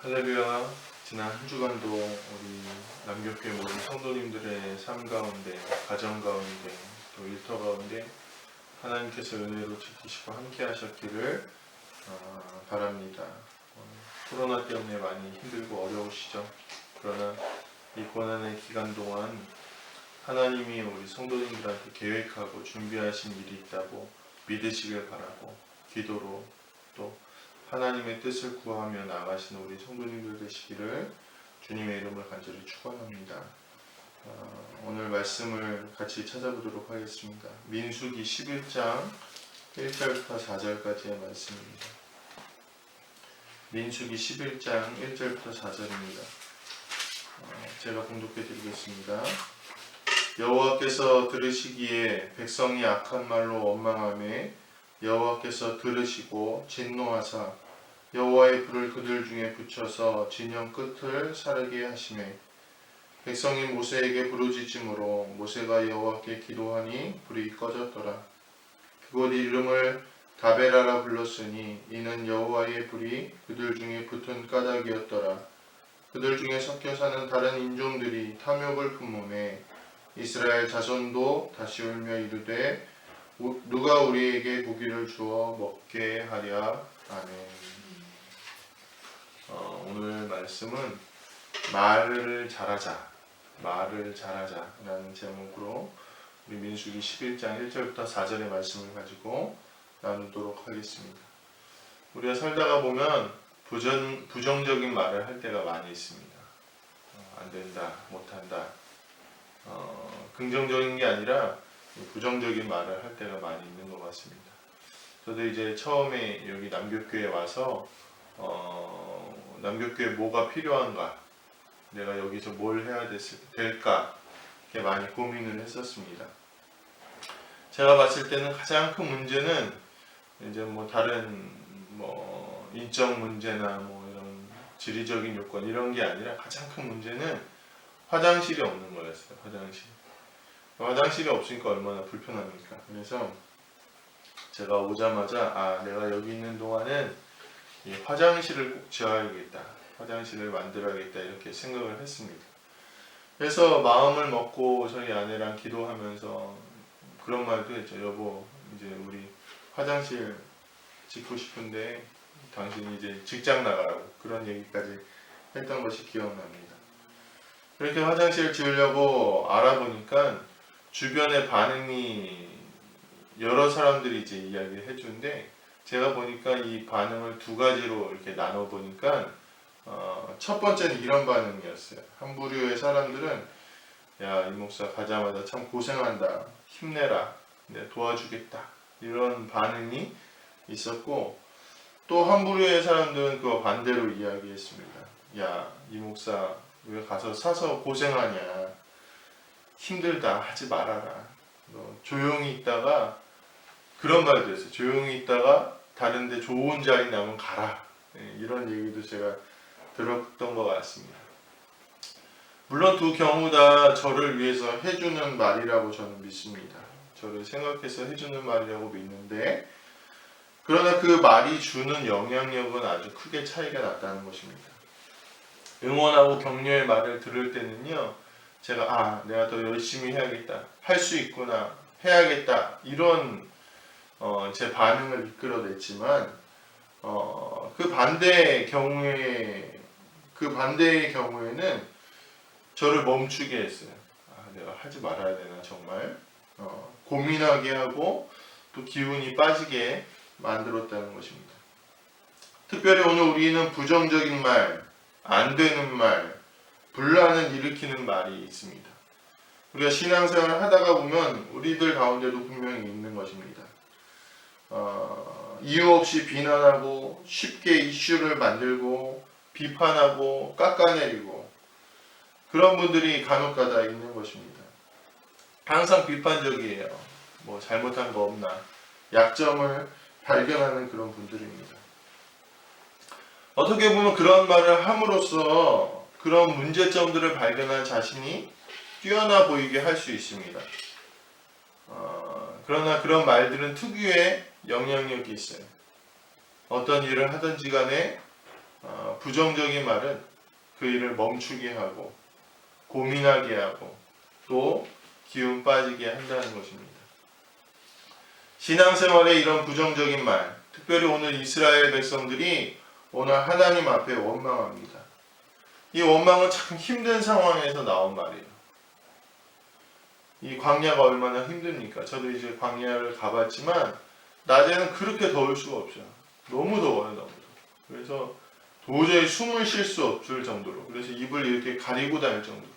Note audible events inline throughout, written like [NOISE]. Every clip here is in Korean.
할렐루야. 지난 한 주간도 우리 남교회 모든 성도님들의 삶 가운데, 가정 가운데, 또 일터 가운데 하나님께서 은혜로 지키시고 함께 하셨기를 어, 바랍니다. 어, 코로나 때문에 많이 힘들고 어려우시죠? 그러나 이 고난의 기간 동안 하나님이 우리 성도님들한테 계획하고 준비하신 일이 있다고 믿으시길 바라고 기도로 또 하나님의 뜻을 구하며 나가시는 우리 성도님들 되시기를 주님의 이름을 간절히 축원합니다. 어, 오늘 말씀을 같이 찾아보도록 하겠습니다. 민수기 11장 1절부터 4절까지의 말씀입니다. 민수기 11장 1절부터 4절입니다. 어, 제가 공독해 드리겠습니다. 여호와께서 들으시기에 백성이 악한 말로 원망함에 여호와께서 들으시고 진노하사 여호와의 불을 그들 중에 붙여서 진영 끝을 사르게 하심에 백성이 모세에게 부르짖음으로 모세가 여호와께 기도하니 불이 꺼졌더라. 그곳 이름을 다베라라 불렀으니 이는 여호와의 불이 그들 중에 붙은 까닭이었더라. 그들 중에 섞여 사는 다른 인종들이 탐욕을 품음에 이스라엘 자손도 다시 울며 이르되 우- 누가 우리에게 고기를 주어 먹게 하랴 아멘. 어, 오늘 말씀은 말을 잘하자, 말을 잘하자라는 제목으로 우리 민수기 11장 1절부터 4절의 말씀을 가지고 나누도록 하겠습니다. 우리가 살다가 보면 부정, 부정적인 말을 할 때가 많이 있습니다. 어, 안 된다, 못한다. 어, 긍정적인 게 아니라 부정적인 말을 할 때가 많이 있는 것 같습니다. 저도 이제 처음에 여기 남교교에 와서 어, 남교교에 뭐가 필요한가, 내가 여기서 뭘 해야 됐을, 될까, 이렇게 많이 고민을 했었습니다. 제가 봤을 때는 가장 큰 문제는 이제 뭐 다른 뭐 인적 문제나 뭐 이런 지리적인 요건 이런 게 아니라 가장 큰 문제는 화장실이 없는 거였어요. 화장실. 화장실이 없으니까 얼마나 불편합니까? 그래서 제가 오자마자 아 내가 여기 있는 동안은 이 화장실을 꼭 지어야겠다. 화장실을 만들어야겠다 이렇게 생각을 했습니다. 그래서 마음을 먹고 저희 아내랑 기도하면서 그런 말도 했죠. 여보 이제 우리 화장실 짓고 싶은데 당신이 이제 직장 나가라고 그런 얘기까지 했던 것이 기억납니다. 그렇게 화장실 지으려고 알아보니까 주변의 반응이 여러 사람들이 이제 이야기를 해주는데 제가 보니까 이 반응을 두 가지로 이렇게 나눠 보니까 어, 첫 번째는 이런 반응이었어요. 한 부류의 사람들은 야 이 목사 가자마자 참 고생한다 힘내라 내 도와주겠다 이런 반응이 있었고 또 한 부류의 사람들은 그 반대로 이야기했습니다. 야 이 목사 왜 가서 사서 고생하냐 힘들다 하지 말아라. 너 조용히 있다가 그런 말도 했어요. 조용히 있다가 다른데 좋은 자리 나면 가라. 예, 이런 얘기도 제가 들었던 것 같습니다. 물론 두 경우 다 저를 위해서 해주는 말이라고 저는 믿습니다. 저를 생각해서 해주는 말이라고 믿는데 그러나 그 말이 주는 영향력은 아주 크게 차이가 났다는 것입니다. 응원하고 격려의 말을 들을 때는요, 제가 아 내가 더 열심히 해야겠다 할 수 있구나 해야겠다 이런 어, 제 반응을 이끌어냈지만 어, 그 반대의 경우에 그 반대의 경우에는 저를 멈추게 했어요. 아 내가 하지 말아야 되나 정말 어, 고민하게 하고 또 기운이 빠지게 만들었다는 것입니다. 특별히 오늘 우리는 부정적인 말, 안 되는 말, 분란을 일으키는 말이 있습니다. 우리가 신앙생활을 하다가 보면 우리들 가운데도 분명히 있는 것입니다. 어, 이유 없이 비난하고 쉽게 이슈를 만들고 비판하고 깎아내리고 그런 분들이 간혹가다 있는 것입니다. 항상 비판적이에요. 뭐 잘못한 거 없나 약점을 발견하는 그런 분들입니다. 어떻게 보면 그런 말을 함으로써 그런 문제점들을 발견한 자신이 뛰어나 보이게 할 수 있습니다. 어, 그러나 그런 말들은 특유의 영향력이 있어요. 어떤 일을 하든지 간에 어, 부정적인 말은 그 일을 멈추게 하고 고민하게 하고 또 기운 빠지게 한다는 것입니다. 신앙생활에 이런 부정적인 말, 특별히 오늘 이스라엘 백성들이 오늘 하나님 앞에 원망합니다. 이 원망은 참 힘든 상황에서 나온 말이에요. 이 광야가 얼마나 힘듭니까? 저도 이제 광야를 가봤지만 낮에는 그렇게 더울 수가 없어요. 너무 더워요, 너무 더워. 그래서 도저히 숨을 쉴 수 없을 정도로 그래서 입을 이렇게 가리고 다닐 정도로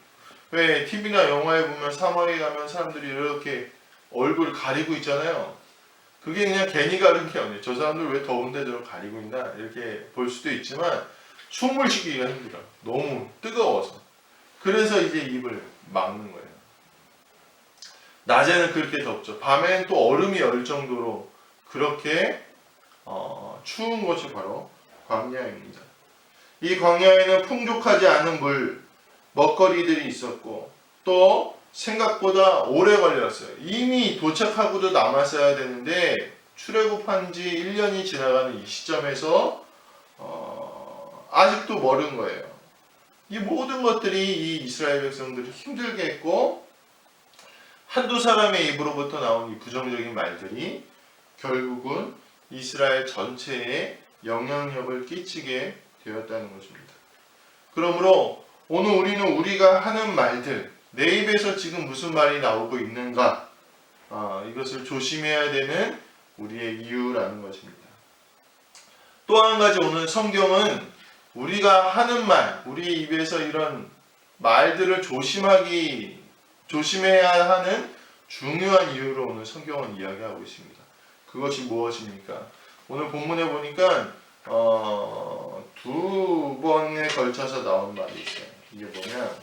왜 TV나 영화에 보면 사막에 가면 사람들이 이렇게 얼굴 가리고 있잖아요. 그게 그냥 괜히 가린 게 아니에요. 저 사람들 왜 더운데 저를 가리고 있나 이렇게 볼 수도 있지만 숨을 쉬기가 힘들어. 너무 뜨거워서. 그래서 이제 입을 막는 거예요. 낮에는 그렇게 덥죠. 밤에는 또 얼음이 열 정도로 그렇게 어, 추운 것이 바로 광야입니다. 이 광야에는 풍족하지 않은 물, 먹거리들이 있었고 또 생각보다 오래 걸렸어요. 이미 도착하고도 남았어야 되는데 출애굽한 지 1년이 지나가는 이 시점에서 어, 아직도 멀은 거예요. 이 모든 것들이 이 이스라엘 백성들을 힘들게 했고 한두 사람의 입으로부터 나온 이 부정적인 말들이 결국은 이스라엘 전체에 영향력을 끼치게 되었다는 것입니다. 그러므로 오늘 우리는 우리가 하는 말들, 내 입에서 지금 무슨 말이 나오고 있는가, 아, 이것을 조심해야 되는 우리의 이유라는 것입니다. 또 한 가지 오늘 성경은 우리가 하는 말, 우리 입에서 이런 말들을 조심하기, 조심해야 하는 중요한 이유로 오늘 성경은 이야기하고 있습니다. 그것이 무엇입니까? 오늘 본문에 보니까 어, 두 번에 걸쳐서 나온 말이 있어요. 이게 뭐냐?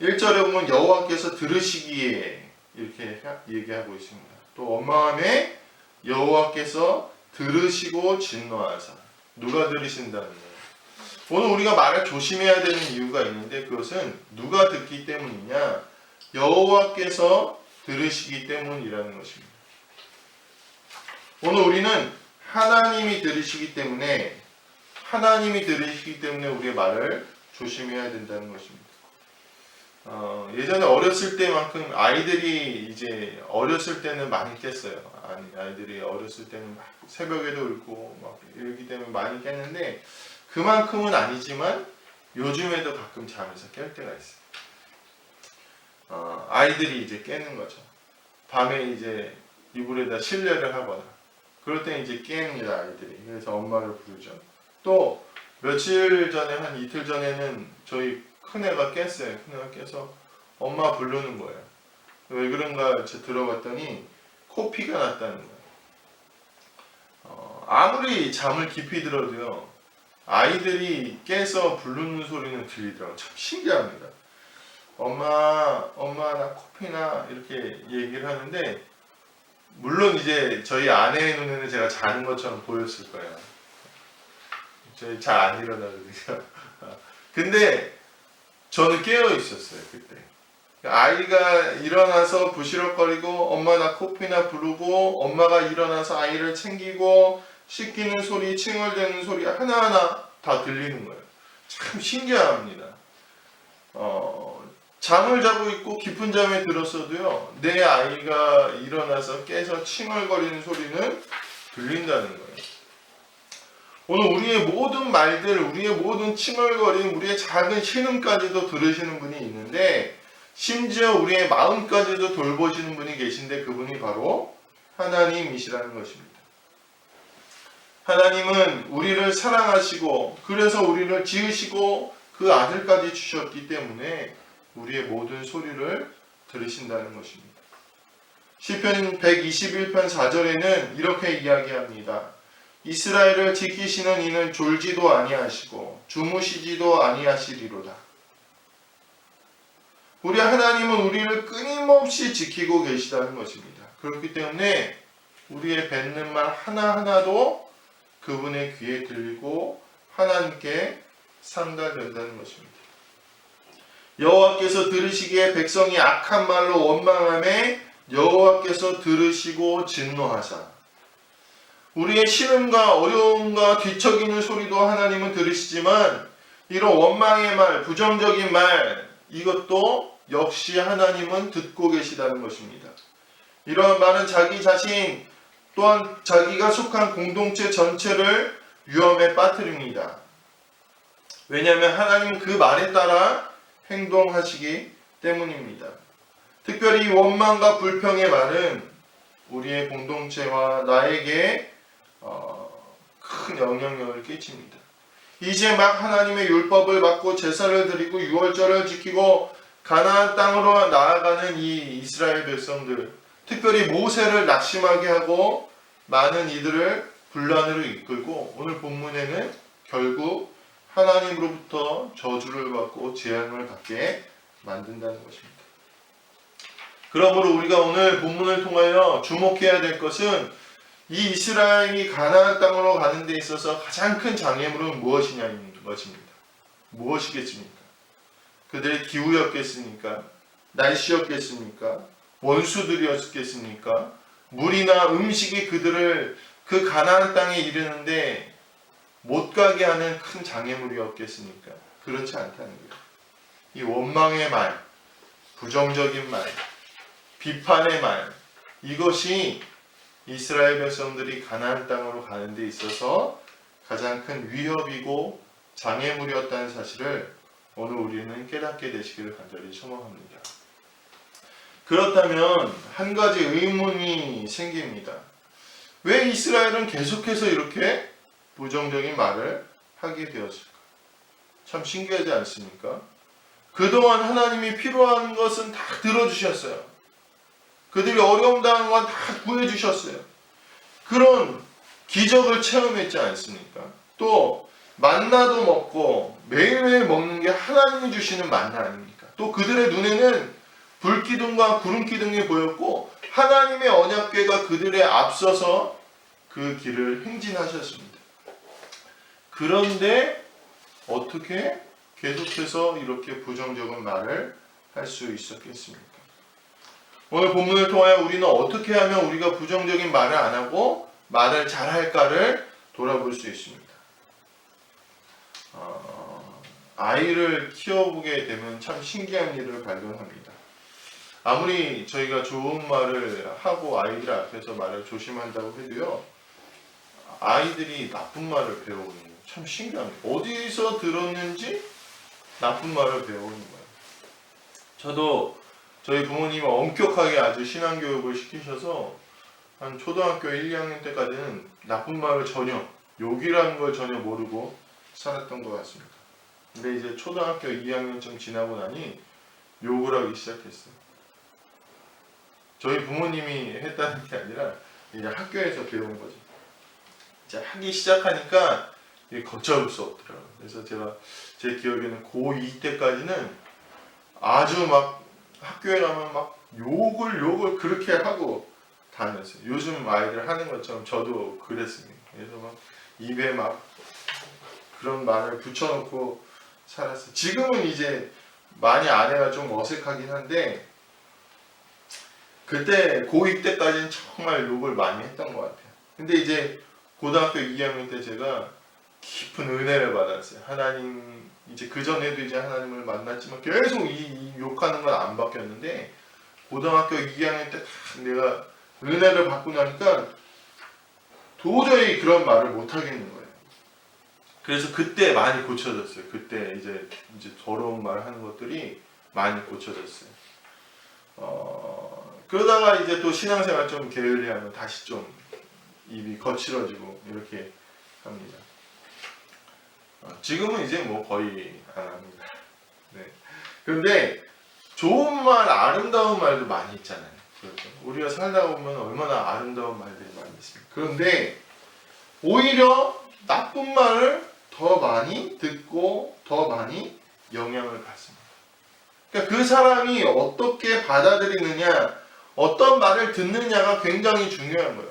1절에 보면 여호와께서 들으시기에 이렇게 얘기하고 있습니다. 또 원망함에 여호와께서 들으시고 진노하사 누가 들으신다는 거예요. 오늘 우리가 말을 조심해야 되는 이유가 있는데 그것은 누가 듣기 때문이냐? 여호와께서 들으시기 때문이라는 것입니다. 오늘 우리는 하나님이 들으시기 때문에 하나님이 들으시기 때문에 우리의 말을 조심해야 된다는 것입니다. 어, 예전에 어렸을 때만큼 아이들이 이제 어렸을 때는 많이 깼어요. 아이들이 어렸을 때는 막 새벽에도 울고 막 이러기 때문에 많이 깼는데 그만큼은 아니지만 요즘에도 가끔 잠에서 깰 때가 있어요. 어, 아이들이 이제 깨는 거죠. 밤에 이제 이불에다 실내를 하거나 그럴 때 이제 깹니다 아이들이. 그래서 엄마를 부르죠. 또 며칠 전에 한 이틀 전에는 저희 큰애가 깼어요. 큰애가 깨서 엄마 부르는 거예요. 왜 그런가 들어봤더니 코피가 났다는 거예요. 어, 아무리 잠을 깊이 들어도요 아이들이 깨서 부르는 소리는 들리더라고요. 참 신기합니다. 엄마, 엄마 나 코피나 이렇게 얘기를 하는데 물론 이제 저희 아내의 눈에는 제가 자는 것처럼 보였을 거예요. 저희 잘 안 일어나거든요. [LAUGHS] 근데 저는 깨어 있었어요 그때. 아이가 일어나서 부시럭거리고 엄마 나 코피나 부르고 엄마가 일어나서 아이를 챙기고 씻기는 소리, 칭얼대는 소리 하나하나 다 들리는 거예요. 참 신기합니다. 어, 잠을 자고 있고 깊은 잠에 들었어도요, 내 아이가 일어나서 깨서 칭얼거리는 소리는 들린다는 거예요. 오늘 우리의 모든 말들, 우리의 모든 칭얼거림, 우리의 작은 신음까지도 들으시는 분이 있는데, 심지어 우리의 마음까지도 돌보시는 분이 계신데 그분이 바로 하나님이시라는 것입니다. 하나님은 우리를 사랑하시고, 그래서 우리를 지으시고, 그 아들까지 주셨기 때문에 우리의 모든 소리를 들으신다는 것입니다. 시편 121편 4절에는 이렇게 이야기합니다. 이스라엘을 지키시는 이는 졸지도 아니하시고 주무시지도 아니하시리로다. 우리 하나님은 우리를 끊임없이 지키고 계시다는 것입니다. 그렇기 때문에 우리의 뱉는 말 하나하나도 그분의 귀에 들리고 하나님께 상달된다는 것입니다. 여호와께서 들으시기에 백성이 악한 말로 원망함에 여호와께서 들으시고 진노하사 우리의 신음과 어려움과 뒤척이는 소리도 하나님은 들으시지만 이런 원망의 말, 부정적인 말 이것도 역시 하나님은 듣고 계시다는 것입니다. 이러한 말은 자기 자신 또한 자기가 속한 공동체 전체를 위험에 빠뜨립니다. 왜냐하면 하나님은 그 말에 따라 행동하시기 때문입니다. 특별히 이 원망과 불평의 말은 우리의 공동체와 나에게 어, 큰 영향력을 끼칩니다. 이제 막 하나님의 율법을 받고 제사를 드리고 유월절을 지키고 가나안 땅으로 나아가는 이 이스라엘 백성들, 특별히 모세를 낙심하게 하고 많은 이들을 분란으로 이끌고 오늘 본문에는 결국 하나님으로부터 저주를 받고 재앙을 받게 만든다는 것입니다. 그러므로 우리가 오늘 본문을 통하여 주목해야 될 것은 이 이스라엘이 가나안 땅으로 가는 데 있어서 가장 큰 장애물은 무엇이냐는 것입니다. 무엇이겠습니까? 그들의 기후였겠습니까? 날씨였겠습니까? 원수들이었겠습니까? 물이나 음식이 그들을 그 가나안 땅에 이르는데 못 가게 하는 큰 장애물이었겠습니까? 그렇지 않다는 거예요. 이 원망의 말, 부정적인 말, 비판의 말, 이것이 이스라엘 백성들이 가나안 땅으로 가는 데 있어서 가장 큰 위협이고 장애물이었다는 사실을 오늘 우리는 깨닫게 되시기를 간절히 소망합니다. 그렇다면 한 가지 의문이 생깁니다. 왜 이스라엘은 계속해서 이렇게 부정적인 말을 하게 되었을까? 참 신기하지 않습니까? 그동안 하나님이 필요한 것은 다 들어주셨어요. 그들이 어려움 당한 건 다 구해주셨어요. 그런 기적을 체험했지 않습니까? 또 만나도 먹고 매일매일 먹는 게 하나님이 주시는 만나 아닙니까? 또 그들의 눈에는 불기둥과 구름기둥이 보였고 하나님의 언약궤가 그들의 앞서서 그 길을 행진하셨습니다. 그런데 어떻게 계속해서 이렇게 부정적인 말을 할 수 있었겠습니까? 오늘 본문을 통하여 우리는 어떻게 하면 우리가 부정적인 말을 안 하고 말을 잘 할까를 돌아볼 수 있습니다. 어, 아이를 키워보게 되면 참 신기한 일을 발견합니다. 아무리 저희가 좋은 말을 하고 아이들 앞에서 말을 조심한다고 해도요, 아이들이 나쁜 말을 배우는 거예요. 참 신기합니다. 어디서 들었는지 나쁜 말을 배우는 거예요. 저도 저희 부모님이 엄격하게 아주 신앙교육을 시키셔서 한 초등학교 1, 2학년 때까지는 나쁜 말을 전혀 욕이라는 걸 전혀 모르고 살았던 것 같습니다. 근데 이제 초등학교 2학년쯤 지나고 나니 욕을 하기 시작했어요. 저희 부모님이 했다는 게 아니라 이제 학교에서 배운 거죠. 이제 하기 시작하니까 이게 걷잡을 수 없더라고요. 그래서 제가 제 기억에는 고2 때까지는 아주 막 학교에 가면 막 욕을 욕을 그렇게 하고 다녔어요. 요즘 아이들 하는 것처럼 저도 그랬습니다. 그래서 막 입에 막 그런 말을 붙여놓고 살았어요. 지금은 이제 많이 아내가 좀 어색하긴 한데 그때 고2 때까지는 정말 욕을 많이 했던 것 같아요. 근데 이제 고등학교 2학년 때 제가 깊은 은혜를 받았어요. 하나님 이제 그 전에도 이제 하나님을 만났지만 계속 이, 이 욕하는 건 안 바뀌었는데 고등학교 2학년 때딱 내가 은혜를 받고 나니까 도저히 그런 말을 못 하겠는 거예요. 그래서 그때 많이 고쳐졌어요. 그때 이제 이제 더러운 말 하는 것들이 많이 고쳐졌어요. 어, 그러다가 이제 또 신앙생활 좀 게을리하면 다시 좀 입이 거칠어지고 이렇게 합니다. 어, 지금은 이제 뭐 거의 안 합니다. 네. 그런데 좋은 말, 아름다운 말도 많이 있잖아요. 그렇죠? 우리가 살다 보면 얼마나 아름다운 말들이 많이 있습니까? 그런데 오히려 나쁜 말을 더 많이 듣고 더 많이 영향을 받습니다. 그러니까 그 사람이 어떻게 받아들이느냐, 어떤 말을 듣느냐가 굉장히 중요한 거예요.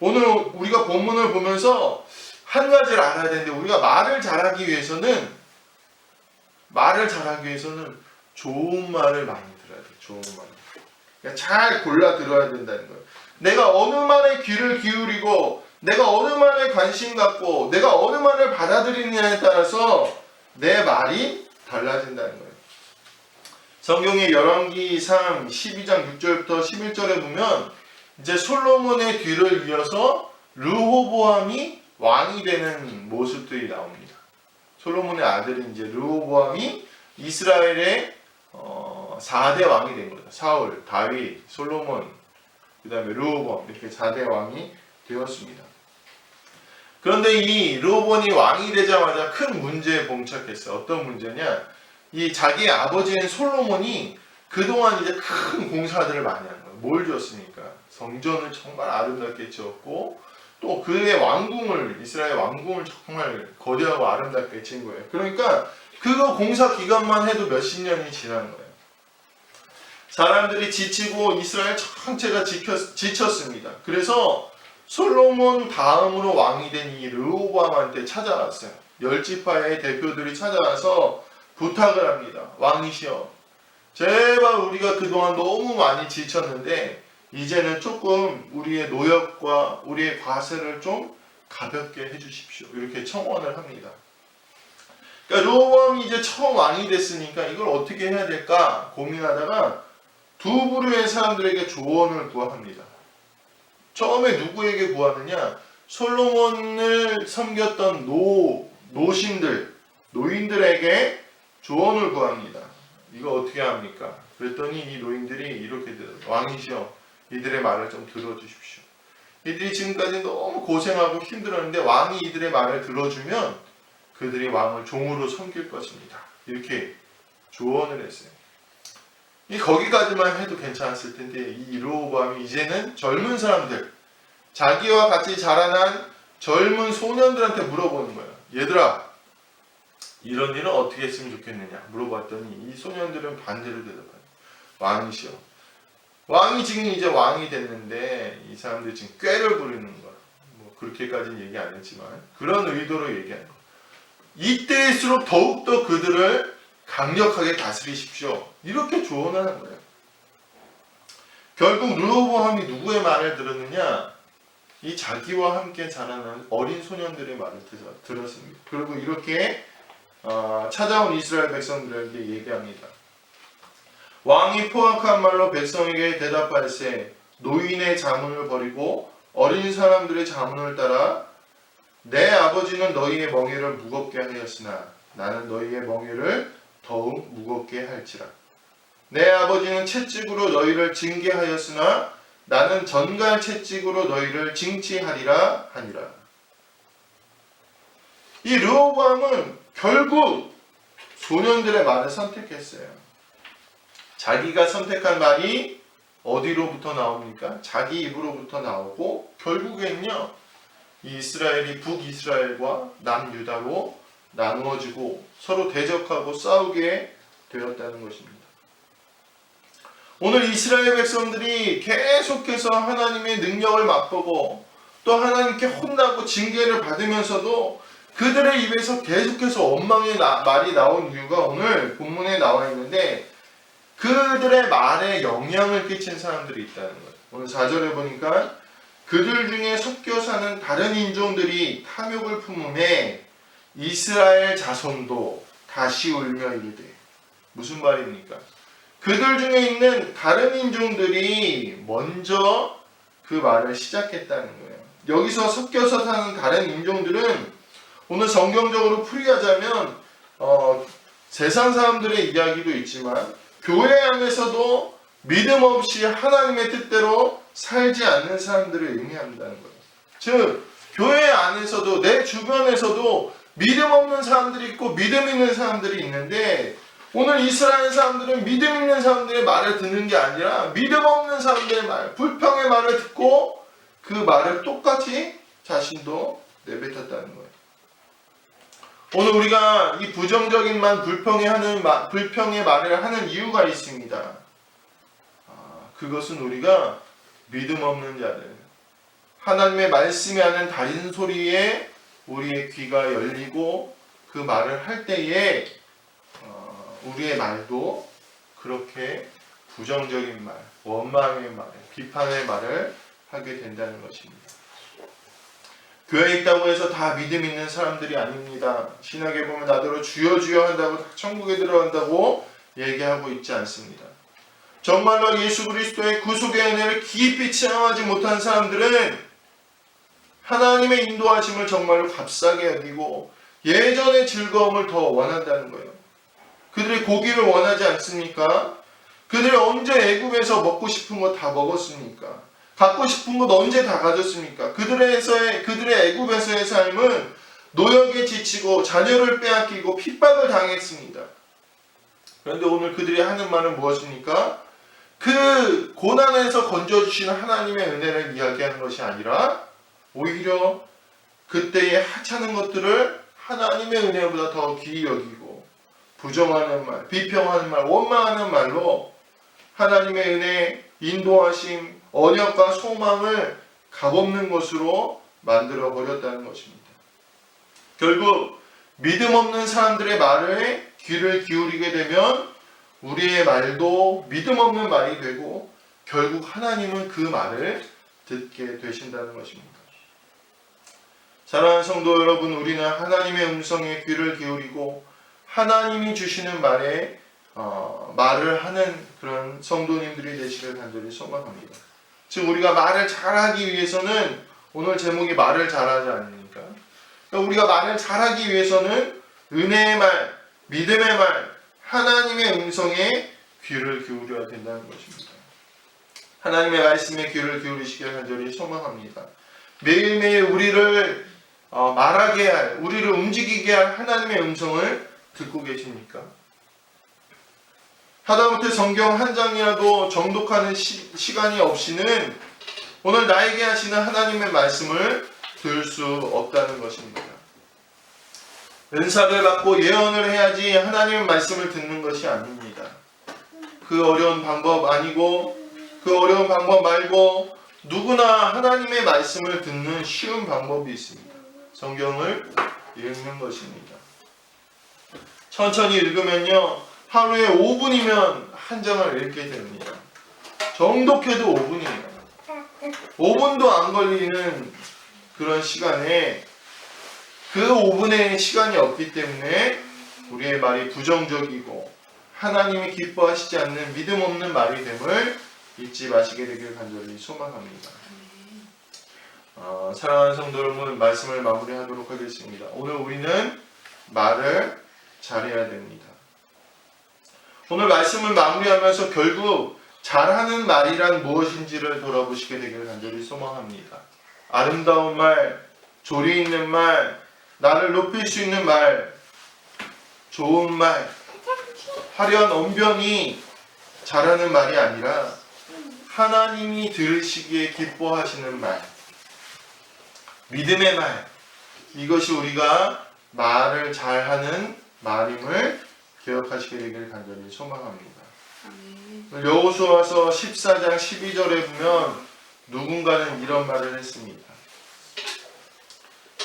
오늘 우리가 본문을 보면서 한 가지를 알아야 되는데 우리가 말을 잘하기 위해서는 말을 잘하기 위해서는 좋은 말을 많이 들어야 돼. 좋은 말. 그러니까 잘 골라 들어야 된다는 거예요. 내가 어느 말에 귀를 기울이고 내가 어느 말에 관심 갖고 내가 어느 말을 받아들이느냐에 따라서 내 말이 달라진다는 거예요. 성경의 열왕기상 12장 6절부터 11절에 보면 이제 솔로몬의 뒤를 이어서 르호보암이 왕이 되는 모습들이 나옵니다. 솔로몬의 아들인 이제 르호보암이 이스라엘의 어, 4대 왕이 된 거죠. 사울, 다윗, 솔로몬, 그 다음에 르호보암 이렇게 4대 왕이 되었습니다. 그런데 이 르호보암이 왕이 되자마자 큰 문제에 봉착했어요. 어떤 문제냐? 이 자기 아버지인 솔로몬이 그동안 이제 큰 공사들을 많이 한 거예요. 뭘 줬습니까? 성전을 정말 아름답게 지었고 또 그의 왕궁을 이스라엘 왕궁을 정말 거대하고 아름답게 지은 거예요. 그러니까 그거 공사 기간만 해도 몇십 년이 지난 거예요. 사람들이 지치고 이스라엘 전체가 지켰, 지쳤습니다. 그래서 솔로몬 다음으로 왕이 된 이 르호보암한테 찾아왔어요. 열 지파의 대표들이 찾아와서 부탁을 합니다. 왕이시여, 제발 우리가 그동안 너무 많이 지쳤는데 이제는 조금 우리의 노역과 우리의 과세를 좀 가볍게 해주십시오. 이렇게 청원을 합니다. 그러니까 르호보암이 이제 처음 왕이 됐으니까 이걸 어떻게 해야 될까 고민하다가 두 부류의 사람들에게 조언을 구합니다. 처음에 누구에게 구하느냐? 솔로몬을 섬겼던 노 노신들, 노인들에게 조언을 구합니다. 이거 어떻게 합니까? 그랬더니 이 노인들이 이렇게. 왕이시여, 이들의 말을 좀 들어주십시오. 이들이 지금까지 너무 고생하고 힘들었는데 왕이 이들의 말을 들어주면 그들이 왕을 종으로 섬길 것입니다. 이렇게 조언을 했어요. 이 거기까지만 해도 괜찮았을 텐데 이 르호보암이 이제는 젊은 사람들 자기와 같이 자라난 젊은 소년들한테 물어보는 거예요. 얘들아 이런 일은 어떻게 했으면 좋겠느냐 물어봤더니 이 소년들은 반대로 대답해요. 왕이시여 왕이 지금 이제 왕이 됐는데 이 사람들이 지금 꾀를 부리는 거야. 뭐 그렇게까지는 얘기 안 했지만 그런 의도로 얘기하는 거야. 이때일수록 더욱더 그들을 강력하게 다스리십시오. 이렇게 조언을 하는 거예요. 결국 르호보암이 누구의 말을 들었느냐? 이 자기와 함께 자라는 어린 소년들의 말을 들었습니다. 그리고 이렇게 어, 찾아온 이스라엘 백성들에게 얘기합니다. 왕이 포악한 말로 백성에게 대답할세 노인의 자문을 버리고 어린 사람들의 자문을 따라 내 아버지는 너희의 멍에를 무겁게 하였으나 나는 너희의 멍에를 더욱 무겁게 할지라. 내 아버지는 채찍으로 너희를 징계하였으나 나는 전갈 채찍으로 너희를 징치하리라 하니라. 이 르호보암은 결국 소년들의 말을 선택했어요. 자기가 선택한 말이 어디로부터 나옵니까? 자기 입으로부터 나오고 결국엔요 이스라엘이 북이스라엘과 남유다로 나누어지고 서로 대적하고 싸우게 되었다는 것입니다. 오늘 이스라엘 백성들이 계속해서 하나님의 능력을 맛보고 또 하나님께 혼나고 징계를 받으면서도 그들의 입에서 계속해서 원망의 나, 말이 나온 이유가 오늘 본문에 나와 있는데 그들의 말에 영향을 끼친 사람들이 있다는 거예요. 오늘 4절에 보니까 그들 중에 섞여 사는 다른 인종들이 탐욕을 품음에 이스라엘 자손도 다시 울며 이르되 무슨 말입니까? 그들 중에 있는 다른 인종들이 먼저 그 말을 시작했다는 거예요. 여기서 섞여서 사는 다른 인종들은 오늘 성경적으로 풀이하자면 어, 세상 사람들의 이야기도 있지만 교회 안에서도 믿음 없이 하나님의 뜻대로 살지 않는 사람들을 의미한다는 거예요. 즉 교회 안에서도 내 주변에서도 믿음 없는 사람들이 있고 믿음 있는 사람들이 있는데 오늘 이스라엘 사람들은 믿음 있는 사람들의 말을 듣는 게 아니라 믿음 없는 사람들의 말, 불평의 말을 듣고 그 말을 똑같이 자신도 내뱉었다는 거예요. 오늘 우리가 이 부정적인 말, 불평의 하는 말, 불평의 말을 하는 이유가 있습니다. 아, 그것은 우리가 믿음 없는 자들, 하나님의 말씀이 하는 다른 소리에 우리의 귀가 열리고 그 말을 할 때에 어, 우리의 말도 그렇게 부정적인 말, 원망의 말, 비판의 말을 하게 된다는 것입니다. 교회에 있다고 해서 다 믿음 있는 사람들이 아닙니다. 신학에 보면 나더러 주여 주여 한다고 다 천국에 들어간다고 얘기하고 있지 않습니다. 정말로 예수 그리스도의 구속의 은혜를 깊이 체험하지 못한 사람들은 하나님의 인도하심을 정말로 값싸게 여기고 예전의 즐거움을 더 원한다는 거예요. 그들이 고기를 원하지 않습니까? 그들이 언제 애굽에서 먹고 싶은 거 다 먹었습니까? 갖고 싶은 것 언제 다 가졌습니까? 그들에서의 그들의 애굽에서의 삶은 노역에 지치고 자녀를 빼앗기고 핍박을 당했습니다. 그런데 오늘 그들이 하는 말은 무엇입니까? 그 고난에서 건져 주시는 하나님의 은혜를 이야기하는 것이 아니라 오히려 그때의 하찮은 것들을 하나님의 은혜보다 더 귀히 여기고 부정하는 말, 비평하는 말, 원망하는 말로 하나님의 은혜, 인도하심, 언약과 소망을 값없는 것으로 만들어 버렸다는 것입니다. 결국 믿음 없는 사람들의 말에 귀를 기울이게 되면 우리의 말도 믿음 없는 말이 되고 결국 하나님은 그 말을 듣게 되신다는 것입니다. 사랑하는 성도 여러분, 우리는 하나님의 음성에 귀를 기울이고 하나님이 주시는 말에 어, 말을 하는 그런 성도님들이 되시길 간절히 소망합니다. 즉 우리가 말을 잘하기 위해서는 오늘 제목이 말을 잘하지 않습니까? 그러니까 우리가 말을 잘하기 위해서는 은혜의 말, 믿음의 말, 하나님의 음성에 귀를 기울여야 된다는 것입니다. 하나님의 말씀에 귀를 기울이시길 간절히 소망합니다. 매일매일 우리를 어, 말하게 할, 우리를 움직이게 할 하나님의 음성을 듣고 계십니까? 하다못해 성경 한 장이라도 정독하는 시, 시간이 없이는 오늘 나에게 하시는 하나님의 말씀을 들을 수 없다는 것입니다. 은사를 받고 예언을 해야지 하나님의 말씀을 듣는 것이 아닙니다. 그 어려운 방법 아니고 그 어려운 방법 말고 누구나 하나님의 말씀을 듣는 쉬운 방법이 있습니다. 성경을 읽는 것입니다. 천천히 읽으면요. 하루에 5분이면 한 장을 읽게 됩니다. 정독해도 5분이에요. 5분도 안 걸리는 그런 시간에 그 5분의 시간이 없기 때문에 우리의 말이 부정적이고 하나님이 기뻐하시지 않는 믿음 없는 말이 됨을 잊지 마시게 되길 간절히 소망합니다. 어, 사랑하는 성도 여러분 말씀을 마무리하도록 하겠습니다. 오늘 우리는 말을 잘해야 됩니다. 오늘 말씀을 마무리하면서 결국 잘하는 말이란 무엇인지를 돌아보시게 되기를 간절히 소망합니다. 아름다운 말, 조리 있는 말, 나를 높일 수 있는 말, 좋은 말, 화려한 언변이 잘하는 말이 아니라 하나님이 들으시기에 기뻐하시는 말, 믿음의 말, 이것이 우리가 말을 잘하는 말임을 기억하시게 되기를 간절히 소망합니다. 여호수아서 14장 12절에 보면 누군가는 이런 말을 했습니다.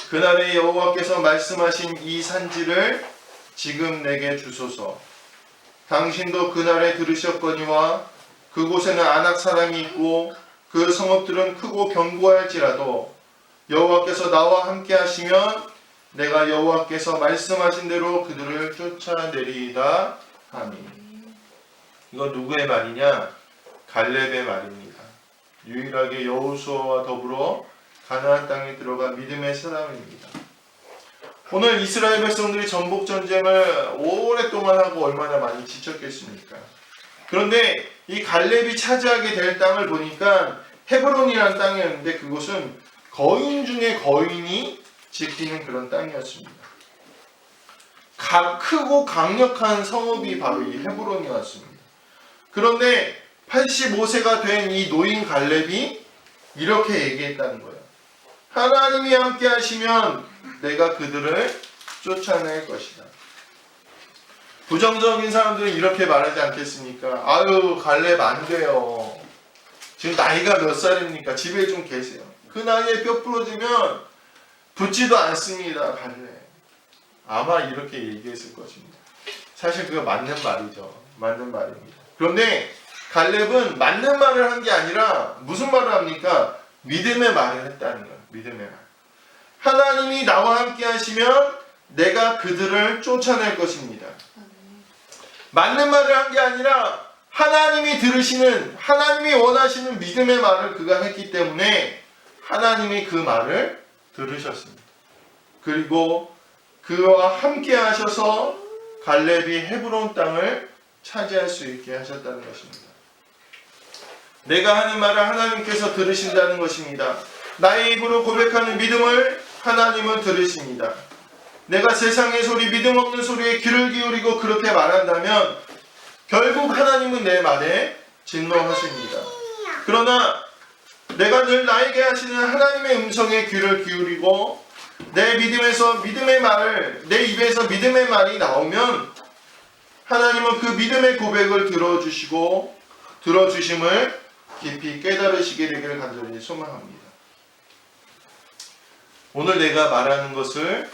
그날에 여호와께서 말씀하신 이 산지를 지금 내게 주소서. 당신도 그날에 들으셨거니와 그곳에는 안악 사람이 있고 그 성읍들은 크고 견고할지라도 여호와께서 나와 함께 하시면 내가 여호와께서 말씀하신 대로 그들을 쫓아내리이다 하니 이건 누구의 말이냐? 갈렙의 말입니다. 유일하게 여호수아와 더불어 가나안 땅에 들어가 믿음의 사람입니다. 오늘 이스라엘 백성들이 전복 전쟁을 오랫동안 하고 얼마나 많이 지쳤겠습니까? 그런데 이 갈렙이 차지하게 될 땅을 보니까 헤브론이라는 땅이었는데 그곳은 거인 중에 거인이 지키는 그런 땅이었습니다. 가- 크고 강력한 성읍이 바로 이 헤브론이었습니다. 그런데 85세가 된 이 노인 갈렙이 이렇게 얘기했다는 거예요. 하나님이 함께 하시면 내가 그들을 쫓아낼 것이다. 부정적인 사람들은 이렇게 말하지 않겠습니까? 아유, 갈렙 안 돼요. 지금 나이가 몇 살입니까? 집에 좀 계세요. 그 나이에 뼈 부러지면 붙지도 않습니다, 갈렙. 아마 이렇게 얘기했을 것입니다. 사실 그거 맞는 말이죠. 맞는 말입니다. 그런데 갈렙은 맞는 말을 한 게 아니라 무슨 말을 합니까? 믿음의 말을 했다는 거예요. 믿음의 말. 하나님이 나와 함께 하시면 내가 그들을 쫓아낼 것입니다. 맞는 말을 한 게 아니라 하나님이 들으시는 하나님이 원하시는 믿음의 말을 그가 했기 때문에 하나님이 그 말을 들으셨습니다. 그리고 그와 함께 하셔서 갈렙이 헤브론 땅을 차지할 수 있게 하셨다는 것입니다. 내가 하는 말을 하나님께서 들으신다는 것입니다. 나의 입으로 고백하는 믿음을 하나님은 들으십니다. 내가 세상의 소리, 믿음 없는 소리에 귀를 기울이고 그렇게 말한다면 결국 하나님은 내 말에 진노하십니다. 그러나 내가 늘 나에게 하시는 하나님의 음성에 귀를 기울이고 내 믿음에서 믿음의 말을 내 입에서 믿음의 말이 나오면 하나님은 그 믿음의 고백을 들어주시고 들어주심을 깊이 깨달으시게 되기를 간절히 소망합니다. 오늘 내가 말하는 것을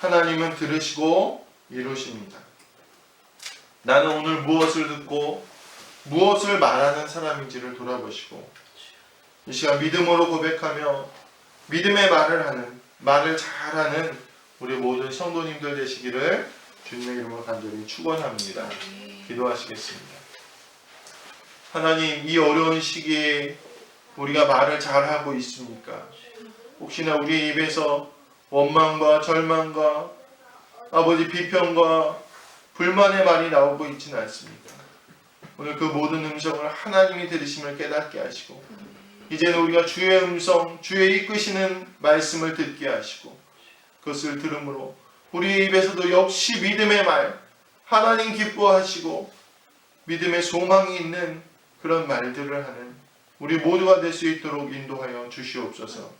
하나님은 들으시고 이루십니다. 나는 오늘 무엇을 듣고 무엇을 말하는 사람인지를 돌아보시고 이 시간 믿음으로 고백하며 믿음의 말을 하는 말을 잘하는 우리 모든 성도님들 되시기를 주님의 이름으로 간절히 축원합니다. 기도하시겠습니다. 하나님 이 어려운 시기에 우리가 말을 잘하고 있습니까? 혹시나 우리 입에서 원망과 절망과 아버지 비평과 불만의 말이 나오고 있지는 않습니까? 오늘 그 모든 음성을 하나님이 들으심을 깨닫게 하시고 이제는 우리가 주의 음성, 주의 이끄시는 말씀을 듣게 하시고 그것을 들음으로 우리 입에서도 역시 믿음의 말, 하나님 기뻐하시고 믿음의 소망이 있는 그런 말들을 하는 우리 모두가 될 수 있도록 인도하여 주시옵소서.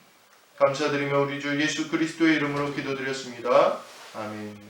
감사드리며 우리 주 예수 그리스도의 이름으로 기도드렸습니다. 아멘.